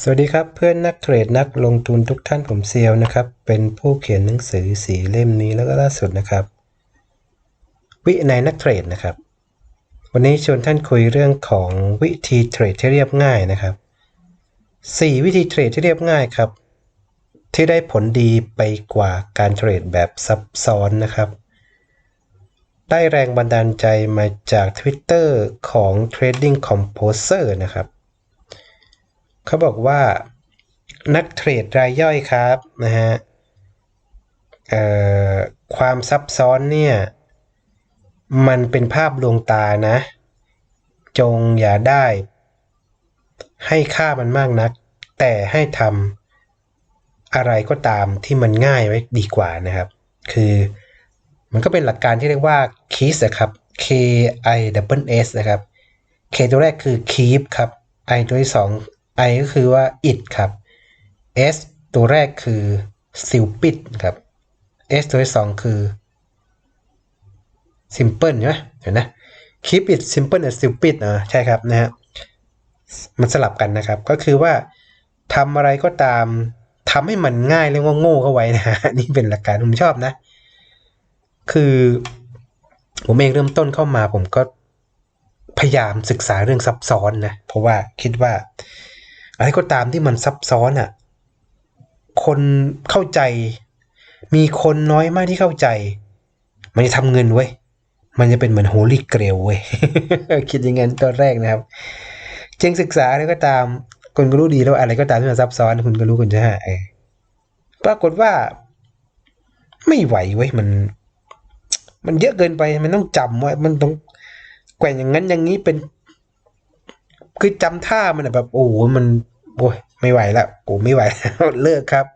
สวัสดีครับเพื่อนนักเทรดนักลงทุนทุกท่านผมเซียวนะครับ เป็นผู้เขียนหนังสือสีเล่มนี้แล้วก็ล่าสุดนะครับ วินัยนักเทรดนะครับ วันนี้ชวนท่านคุยเรื่องของวิธีเทรดที่เรียบง่ายนะครับ 4 วิธีเทรดที่เรียบง่ายครับ ที่ได้ผลดีไปกว่าการเทรดแบบซับซ้อนนะครับ ได้แรงบันดาลใจมาจาก Twitter ของ Trading Composer นะครับ เขาบอกว่านักเทรดรายย่อยครับนะฮะความซับซ้อนเนี่ย มันเป็นภาพลวงตานะ จงอย่าได้ ให้ค่ามันมากนัก แต่ให้ทำอะไรก็ตามที่มันง่ายไว้ดีกว่านะครับ คือมันก็เป็นหลักการที่เรียกว่า KISS นะครับ K I double S นะครับ K ตัวแรกคือ keep ครับ I ตัวที่สอง I ก็คือว่า it ครับ S ตัวแรกคือ stupid ครับ S ตัวที่สองคือ simple ใช่ไหมเห็นนะ keep it simple and stupid อ่าใช่ครับนะฮะมันสลับกันนะครับ ก็คือว่าทำอะไรก็ตามทำให้มันง่ายเรียกว่าโง่เข้าไว้นะฮะนี่เป็นหลักการผมชอบนะ คือผมเองเริ่มต้นเข้ามาผมก็พยายามศึกษาเรื่องซับซ้อนนะ เพราะว่าคิดว่า อะไรก็ตามที่มันซับซ้อนอะ คนเข้าใจ มีคนน้อยมากที่เข้าใจ มันจะทำเงินเว้ย มันจะเป็นเหมือนโฮลี่เกรลเว้ย คิดอย่างนั้นตอนแรกนะครับเจงศึกษาอะไรก็ตาม คุณก็รู้ดีแล้วอะไรก็ตามที่มันซับซ้อน คุณก็รู้คุณจะหาเออปรากฏว่า ไม่ไหวเว้ย มัน มันเยอะเกินไป มันต้องจำไว้ มันต้องแกว่งอย่างนั้นอย่างนี้เป็น คือจำท่ามันอะแบบโอ้โหมันโอ้ยไม่ไหวละโอ้ไม่ไหวแล้วเลิกครับ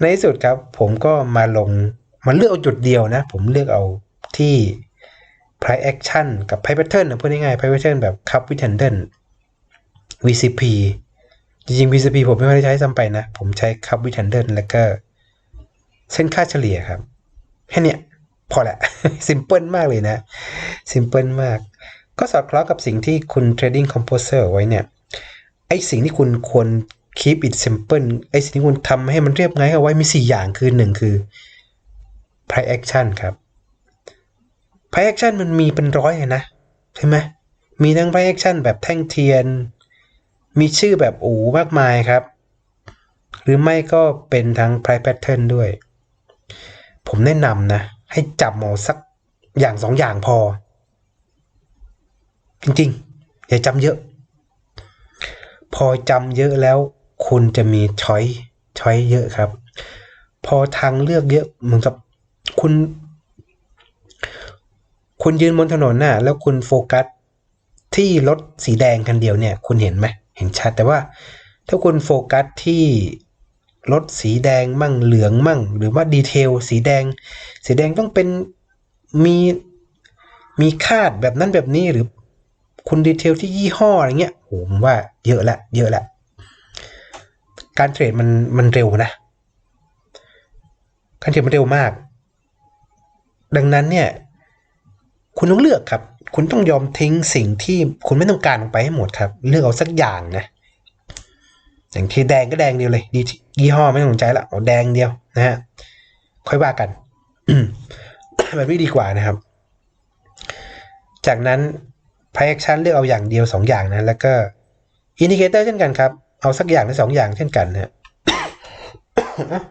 ในที่สุดครับ ผมก็มาลงมาเลือกเอาจุดเดียวนะ ผมเลือกเอาที่ price action กับ price pattern นะพูดง่ายๆ price pattern แบบ cup with handle VCP จริงๆ VCP ผมไม่ค่อยได้ใช้ซ้ำไปนะ ผมใช้ cup with handle แล้วก็ เส้นค่าเฉลี่ยครับ แค่นี้พอแหละ ซิมเ l ิลมากเลยนะ ซิมเ l ิลมาก ก็สอดคล้องกับสิ่งที่คุณ Trading Composer ไว้เนี่ยไอสิ่งที่คุณควร keep it simple ไอสิ่งที่คุณทำให้มันเรียบง่ายเอาไว้มี 4 อย่างคือ 1 คือ price action ครับ price action มันมีเป็นร้อยเลยนะ ใช่ไหมมีทั้ง price action แบบแท่งเทียน มีชื่อแบบโอ้มากมายครับ หรือไม่ก็เป็นทั้ง price pattern ด้วย ผมแนะนำนะ ให้จับเอสักอย่างสองอย่างพอ จริงๆ อย่าจำเยอะ พอจำเยอะแล้ว คุณจะมีช้อยช้อยเยอะครับ พอทางเลือกเยอะเหมือนกับคุณ คุณยืนบนถนนน่ะ แล้วคุณโฟกัสที่รถสีแดงคันเดียวเนี่ย คุณเห็นไหมเห็นชัด แต่ว่าถ้าคุณโฟกัสที่รถสีแดงมั่งเหลืองมั่ง หรือว่าดีเทลสีแดง สีแดงต้องเป็นมีมีคาดแบบนั้นแบบนี้หรือ คุณดีเทลที่ยี่ห้ออะไรเงี้ยโหผมว่าเยอะละ เยอะละ การเทรดมันมันเร็วนะ การเทรดมันเร็วมาก ดังนั้นเนี่ย คุณต้องเลือกครับ คุณต้องยอมทิ้งสิ่งที่คุณไม่ต้องการลงไปให้หมดครับ เลือกเอาสักอย่างนะ อย่างที่แดงก็แดงเดียวเลยดียี่ห้อไม่ต้องสนใจละเอาแดงเดียวนะฮะ ค่อยว่ากันแบบนี้ดีกว่านะครับ จากนั้น price action เลือกเอาอย่างเดียวสองอย่างนะแล้วก็ indicator เช่นกันครับ เอาสักอย่างหรือสองอย่างเช่นกันนะฮะ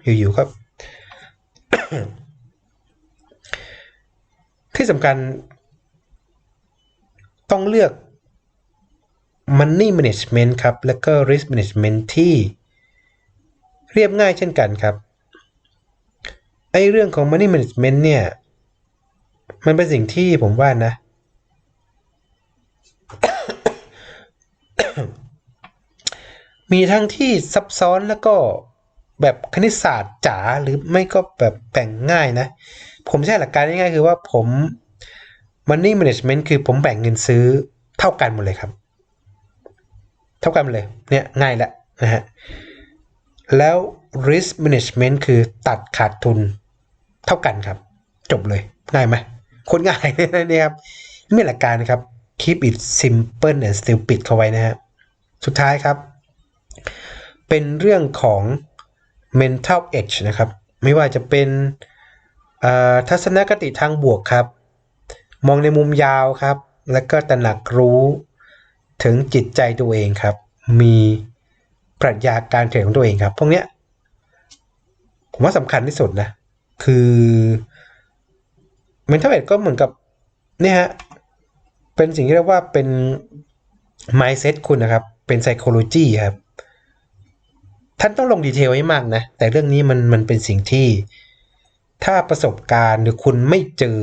อยู่ๆครับ ที่สำคัญ ต้องเลือก money management ครับ แล้วก็ risk management ที่เรียบง่ายเช่นกันครับ ไอเรื่องของ money management เนี่ย มันเป็นสิ่งที่ผมว่านะ มีทั้งที่ซับซ้อนแล้วก็แบบคณิตศาสตร์จ๋าหรือไม่ก็แบบแบ่งง่ายนะ ผมใช้หลักการง่ายๆคือว่าผม money management คือผมแบ่งเงินซื้อเท่ากันหมดเลยครับ เท่ากันหมดเลยเนี่ยง่ายแล้วนะฮะแล้ว risk management คือตัดขาดทุนเท่ากันครับ จบเลยง่ายไหมคนง่ายนี่ครับไม่หลักการนะครับ keep it simple and stupid เข้าไว้นะฮะสุดท้ายครับ เป็นเรื่องของ mental edge นะครับ ไม่ว่าจะเป็นทัศนคติทางบวกครับ มองในมุมยาวครับ แล้วก็ตระหนักรู้ถึงจิตใจตัวเองครับ มีปรัชญาการเทรดของตัวเองครับ พวกเนี้ยผมว่าสำคัญที่สุดนะ คือ mental edge ก็เหมือนกับเนี่ยฮะ เป็นสิ่งที่เรียกว่าเป็น mindset คุณนะครับ เป็น psychology ครับ ท่านต้องลงดีเทลให้มากนะ แต่เรื่องนี้มันมันเป็นสิ่งที่ ถ้าประสบการณ์หรือคุณไม่เจอ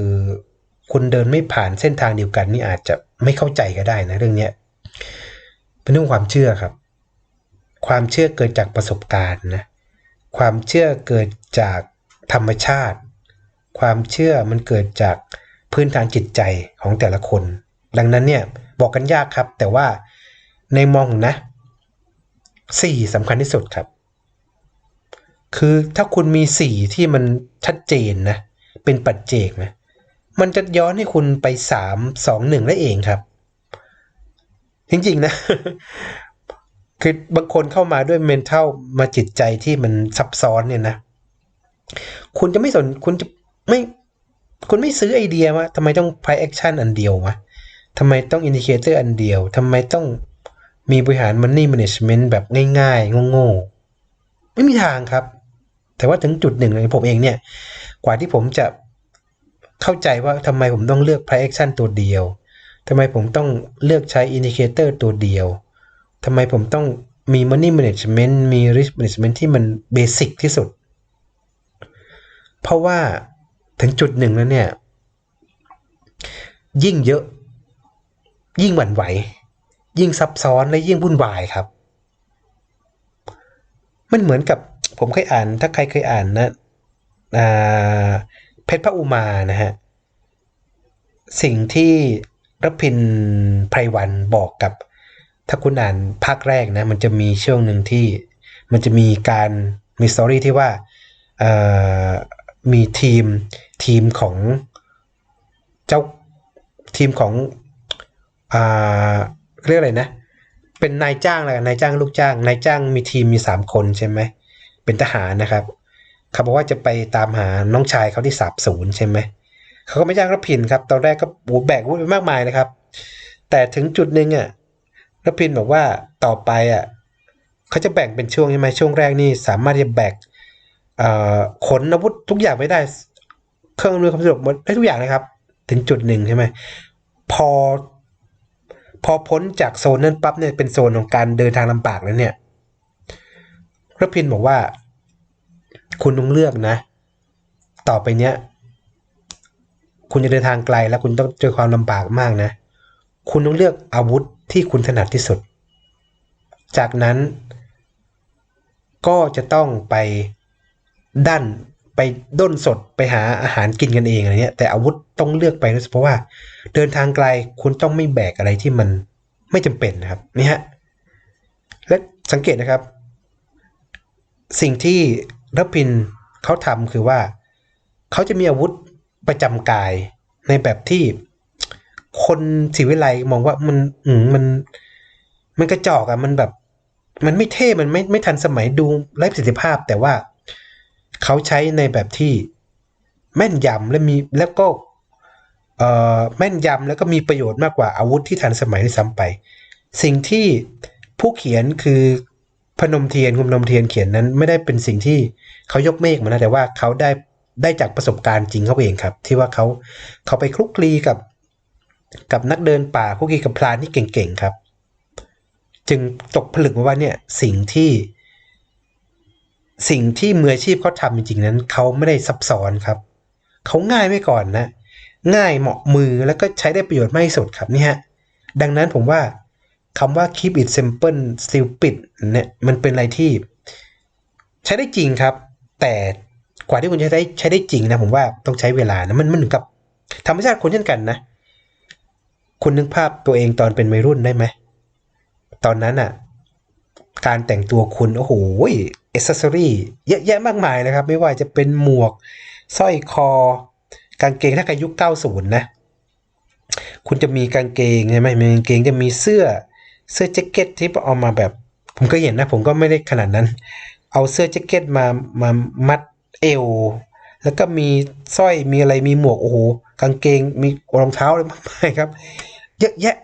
คุณเดินไม่ผ่านเส้นทางเดียวกันนี่อาจจะไม่เข้าใจก็ได้นะเรื่องเนี้ยเป็นเรื่องความเชื่อครับ ความเชื่อเกิดจากประสบการณ์นะ ความเชื่อเกิดจากธรรมชาติ ความเชื่อมันเกิดจากพื้นฐานจิตใจของแต่ละคน ดังนั้นเนี่ยบอกกันยากครับ แต่ว่าในมองนะ สี่สำคัญที่สุดครับ คือถ้าคุณมีสี่ที่มันชัดเจนนะ เป็นปัจเจกนะ มันจะย้อนให้คุณไปสามสองหนึ่งได้เองครับ จริงๆนะ คือบางคนเข้ามาด้วย mental มาจิตใจที่มันซับซ้อนเนี่ยนะ คุณจะไม่สนคุณจะไม่คุณไม่ซื้อไอเดียว่าทำไมต้อง price action อันเดียววะทำไมต้อง indicator อันเดียวทำไมต้อง มีบริหาร money management แบบง่ายๆ โง่ๆ ไม่มีทางครับ แต่ว่าถึงจุดหนึ่งเลยผมเองเนี่ย กว่าที่ผมจะเข้าใจว่าทำไมผมต้องเลือก price action ตัวเดียวทำไมผมต้องเลือกใช้ indicator ตัวเดียวทำไมผมต้องมี money management มี risk management ที่มันเบสิกที่สุด เพราะว่าถึงจุดหนึ่งแล้วเนี่ย ยิ่งเยอะ ยิ่งหวั่นไหว ยิ่งซับซ้อนและยิ่งวุ่นวายครับ มันเหมือนกับผมเคยอ่าน ถ้าใครเคยอ่านนะเพชรพระอุมานะฮะ สิ่งที่รพินไพรวันบอกกับ ถ้าคุณอ่านภาคแรกนะ มันจะมีช่วงหนึ่งที่มันจะมีการมีสตอรี่ที่ว่ามีทีมทีมของเจ้าทีมของอ เรียกอะไรนะ เป็นนายจ้างอะไรกันนายจ้างลูกจ้าง นายจ้างมีทีมมีสามคนใช่ไหม เป็นทหารนะครับ เขาบอกว่าจะไปตามหาน้องชายเขาที่สาบสูญใช่ไหม เขาก็ไม่จ้างรัพินครับ ตอนแรกก็โอ้แบกวุ้ไปมากมายนะครับ แต่ถึงจุดหนึ่งอะรัพินบอกว่าต่อไปอะเขาจะแบ่งเป็นช่วงใช่ไหมช่วงแรกนี่สามารถจะแบกขนอาวุธทุกอย่างไม่ได้ เครื่องอำนวยความสะดวกหมดได้ทุกอย่างเลยครับ ถึงจุดหนึ่งใช่ไหมพอ พอพ้นจากโซนนั้นปั๊บเนี่ยเป็นโซนของการเดินทางลำบากแล้วเนี่ยรพินบอกว่า คุณต้องเลือกนะ ต่อไปเนี้ย คุณจะเดินทางไกลแล้วคุณต้องเจอความลำบากมากนะ คุณต้องเลือกอาวุธที่คุณถนัดที่สุด จากนั้น ก็จะต้องไปดัน ไปด้นสดไปหาอาหารกินกันเองอะไรเนี้ย แต่อาวุธต้องเลือกไปนะเพราะว่า เดินทางไกลคุณต้องไม่แบกอะไรที่มันไม่จำเป็นนะครับนี่ฮะและสังเกตนะครับ สิ่งที่รพินเขาทำคือว่า เขาจะมีอาวุธประจำกายในแบบที่คนศิวิไลมองว่ามันอืมัน มันกระจอกอะมันแบบ มันไม่เท่มันไม่ไม่ทันสมัยดูไร้ประสิทธิภาพ แต่ว่า เขาใช้ในแบบที่แม่นยำและมีแล้วก็แม่นยำแล้วก็มีประโยชน์มากกว่าอาวุธที่ทันสมัยด้วยซ้ำไป สิ่งที่ผู้เขียนคือพนมเทียนคุณพนมเทียนเขียนนั้นไม่ได้เป็นสิ่งที่เขายกเมฆมานะแต่ว่าเขาได้ได้จากประสบการณ์จริงเขาเองครับ ที่ว่าเขาเขาไปคลุกคลีกับกับนักเดินป่าคลุกคลีกับพรานที่เก่งๆครับ จึงตกผลึกมาว่าเนี่ยสิ่งที่ สิ่งที่มืออาชีพเขาทำจริงๆนั้นเขาไม่ได้ซับซ้อนครับเขาง่ายไว้ก่อนนะ ง่ายเหมาะมือแล้วก็ใช้ได้ประโยชน์มากที่สุดครับนี่ฮะดังนั้นผมว่าคำว่า keep it simple stupid เนี่ยมันเป็นอะไรที่ ใช้ได้จริงครับ แต่กว่าที่คุณจะได้ใช้ได้จริงนะผมว่าต้องใช้เวลานะมันมันเหมือนกับธรรมชาติคนเช่นกันนะคุณนึกภาพตัวเองตอนเป็นวัยรุ่นได้ไหมตอนนั้นอะ การแต่งตัวคุณโอ้โหเอเซอรี่เยอะแยะมากมายนะครับ ไม่ว่าจะเป็นหมวกสร้อยคอ กางเกงถ้าใครยุค 90 นะ คุณจะมีกางเกงใช่ไหมมีกางเกงจะมีเสื้อเสื้อแจ็คเก็ตที่เอามาแบบ ผมก็เห็นนะ ผมก็ไม่ได้ขนาดนั้น เอาเสื้อแจ็คเก็ตมามามัดเอวแล้วก็มีสร้อยมีอะไรมีหมวกโอ้โหกางเกงมีรองเท้าอะไรมากมายครับ เยอะแยะ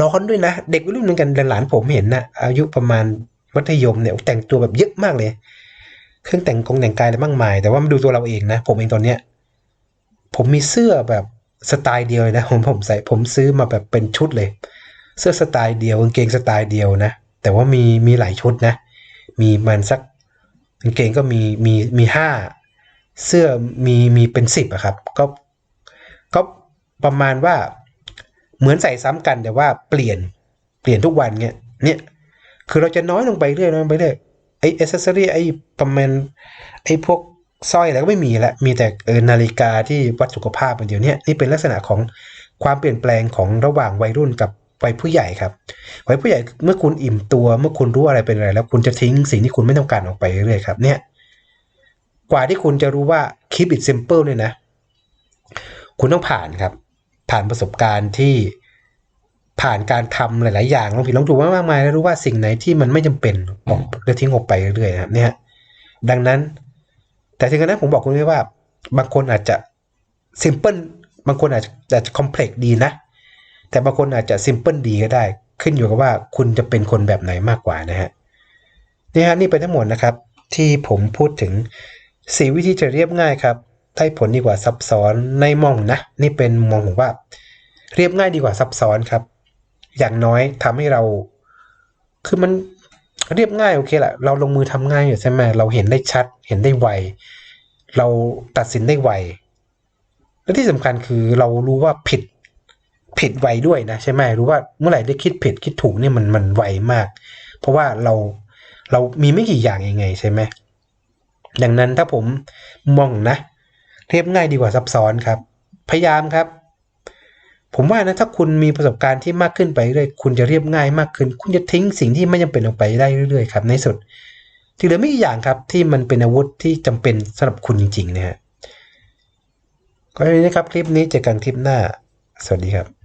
ร้อนด้วยนะ เด็กวัยรุ่นเหมือนกันหลานผมเห็นนะอายุประมาณ มัธยมเนี่ยแต่งตัวแบบเยอะมากเลย เครื่องแต่งกงแต่งกายอะไรมากมาย แต่ว่ามาดูตัวเราเองนะ ผมเองตอนเนี้ย ผมมีเสื้อแบบสไตล์เดียวเลยนะผมผมใส่ผมซื้อมาแบบเป็นชุดเลย เสื้อสไตล์เดียวกางเกงสไตล์เดียวนะ แต่ว่ามีมีหลายชุดนะ มีมันสักกางเกงก็มีมีมีห้าเสื้อมีมีเป็นสิบอะครับ ก็ก็ประมาณว่าเหมือนใส่ซ้ำกันแต่ว่าเปลี่ยนเปลี่ยนทุกวันเงี้ยเนี่ย คือเราจะน้อยลงไปเรื่อยน้อยลงไปเรื่อยไอ้เอเซอรี่ไอ้ประมาณไอ้พวกสร้อยอะไรก็ไม่มีละมีแต่เออนาฬิกาที่วัดสุขภาพมันเดียวเนี่ยนี่เป็นลักษณะของความเปลี่ยนแปลงของระหว่างวัยรุ่นกับวัยผู้ใหญ่ครับวัยผู้ใหญ่เมื่อคุณอิ่มตัว เมื่อคุณรู้อะไรเป็นอะไร แล้วคุณจะทิ้งสิ่งที่คุณไม่ต้องการออกไปเรื่อยๆครับ เนี่ย กว่าที่คุณจะรู้ว่า keep it simple เนี่ยนะ คุณต้องผ่านครับ ผ่านประสบการณ์ที่ ผ่านการทำหลาย ๆ อย่างลองผิดลองถูกมากมายแล้วรู้ว่าสิ่งไหนที่มันไม่จำเป็นออกแล้วทิ้งออกไปเรื่อย ๆ นะครับ เนี่ย ดังนั้น แต่ถึงกระนั้นผมบอกคุณไว้ว่า บางคนอาจจะ simple บางคนอาจจะอาจจะ complex ดีนะ แต่บางคนอาจจะ simple ดีก็ได้ ขึ้นอยู่กับว่าคุณจะเป็นคนแบบไหนมากกว่านะฮะนี่ฮะนี่เป็นทั้งหมดนะครับ ที่ผมพูดถึงสีวิธีจะเรียบง่ายครับได้ผลดีกว่าซับซ้อนในมองนะ นี่เป็นมองผมว่า เรียบง่ายดีกว่าซับซ้อนครับ อย่างน้อยทำให้เรา คือมันเรียบง่ายโอเคแหละเราลงมือทำง่ายอยู่ใช่ไหมเราเห็นได้ชัด เห็นได้ไว เราตัดสินได้ไว และที่สำคัญคือเรารู้ว่าผิดผิดไวด้วยนะใช่ไหมรู้ว่าเมื่อไหร่ได้คิดผิดคิดถูกเนี่ยมันมันไวมาก เพราะว่าเราเรามีไม่กี่อย่างยังไงใช่ไหมดังนั้นถ้าผมมองนะ เรียบง่ายดีกว่าซับซ้อนครับ พยายามครับ ผมว่านะถ้าคุณมีประสบการณ์ที่มากขึ้นไปเรื่อยคุณจะเรียบง่ายมากขึ้น คุณจะทิ้งสิ่งที่ไม่จำเป็นออกไปได้เรื่อยๆครับในสุดที่เหลือไม่กี่อย่างครับที่มันเป็นอาวุธที่จำเป็นสำหรับคุณจริงๆนะฮะก็อย่างนี้นะครับคลิปนี้เจอกันคลิปหน้า สวัสดีครับ